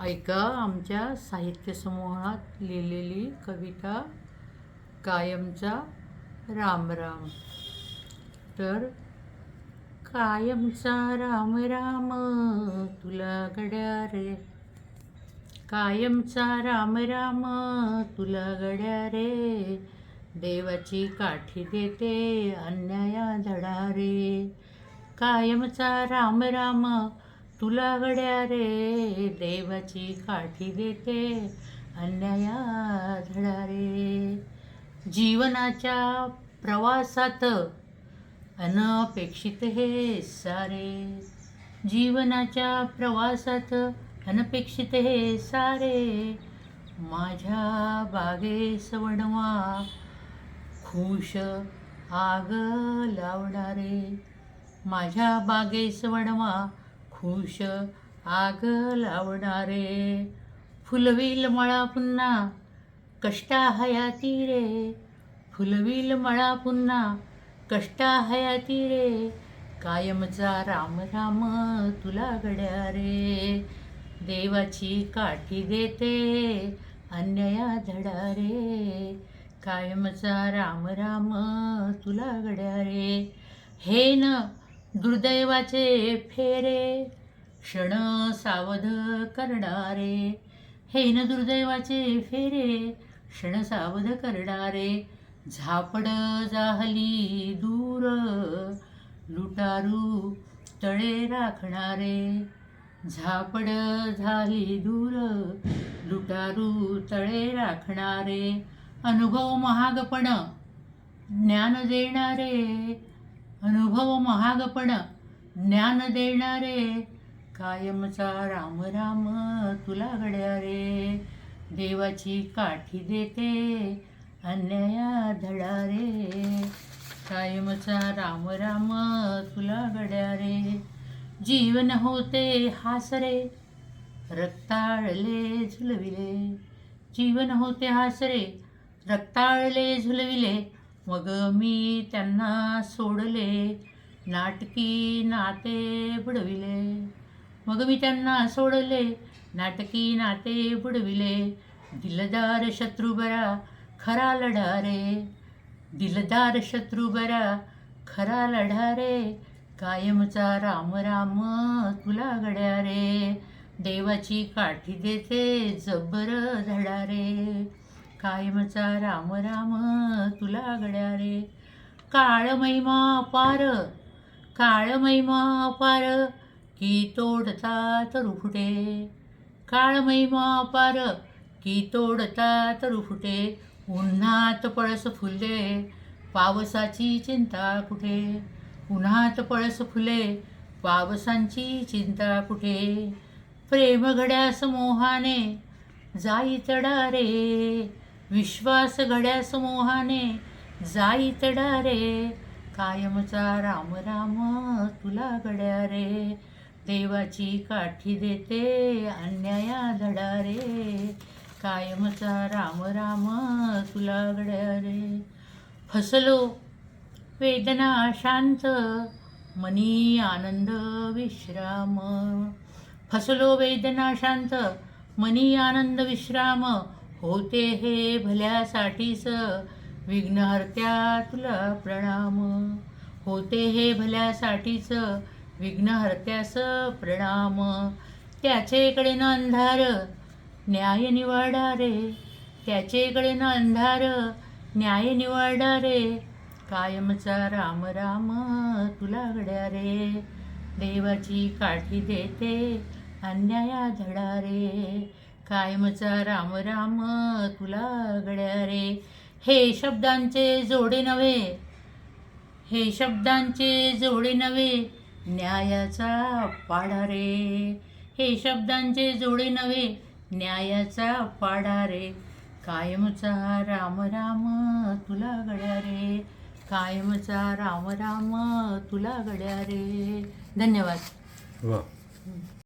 ऐका आमच्या साहित्य समूहात लिहिलेली कविता कायमचा राम राम. तर कायमचा राम राम तुला गड्या रे. कायमचा राम राम तुला गड्या रे. देवाची काठी देते अन्याया धडा रे. कायमचा राम राम तुला गड्या रे देवाची काठी देते अन्याया धडा रे जीवनाच्या प्रवासात अनपेक्षित हे सारे. जीवनाच्या प्रवासात अनपेक्षित हे सारे. माझ्या बागे सवणवा खुश आग लावणारे. माझ्या बागे सवणवा खुश आग लावणारे फुलविल मळा पुन्हा कष्टा हयाती रे. फुलविल मळा पुन्हा कष्टा हयाती रे. कायमचा राम राम तुला गड्या रे देवाची काठी देते अन्याया धडा रे कायमचा राम राम तुला गड्या रे हे न दुर्दैवाचे फेरे क्षण सावध करणारे. हे न दुर्दैवाचे फेरे क्षण सावध करणारे. झापड जाहली दूर लुटारू तळे राखणारे. झापड झाली दूर लुटारू तळे राखणारे. अनुभव महागपण ज्ञान देणारे. अनुभव महागपण ज्ञान देणारे कायमचा राम राम तुला गड्या रे देवाची काठी देते अन्याया धडा रे कायमचा राम राम तुला गड्या रे जीवन होते हासरे रक्ताळले झुलविले. जीवन होते हासरे रक्ताळले झुलविले. मग मी त्यांना सोडले. नाटकी नाते बुडविले. मग मी त्यांना सोडले. नाटकी नाते बुडविले. दिलदार शत्रू बरा खरा लढा रे दिलदार शत्रू बरा खरा लढा रे कायमचा राम राम तुला गड्या रे देवाची काठी देते जबर धडा रे कायमचा राम राम तुला गड्या रे. काळ महिमा पार काळ महिमा पार की तोडता तरू फुटे काळ महिमा पार की तोडता तरू फुटे उन्हात पळस फुले पावसाची चिंता कुठे? उन्हात पळस फुले पावसांची चिंता कुठे? प्रेम घड्यास मोहाने जाई तडा रे. विश्वास घड्यास मोहाने जाई तडा रे कायमचा राम राम तुला गड्या रे देवाची काठी देते अन्याया धडा रे कायमचा राम राम तुला गड्या रे फसलो वेदना शांत मनी आनंद विश्राम. फसलो वेदना शांत मनी आनंद विश्राम. होते हे भल्यासाठीच. विघ्नहर्त्या तुला प्रणाम. होते हे भल्यासाठीच विघ्नहर्त्यास प्रणाम. त्याचेकडे न अंधार न्याय निवाडा रे. त्याचेकडे न अंधार न्याय निवाडा रे. कायमचा राम राम तुला गड्या रे. देवाची काठी देते अन्याया धडा रे. कायमचा राम राम तुला गड्या रे हे शब्दांचे जोडे नव्हे. हे शब्दांचे जोडे नव्हे. न्यायाचा पाडा रे हे शब्दांचे जोडे नव्हे. न्यायाचा पाढा रे कायमचा राम राम तुला गड्या रे कायमचा राम राम तुला गड्या रे धन्यवाद. वा.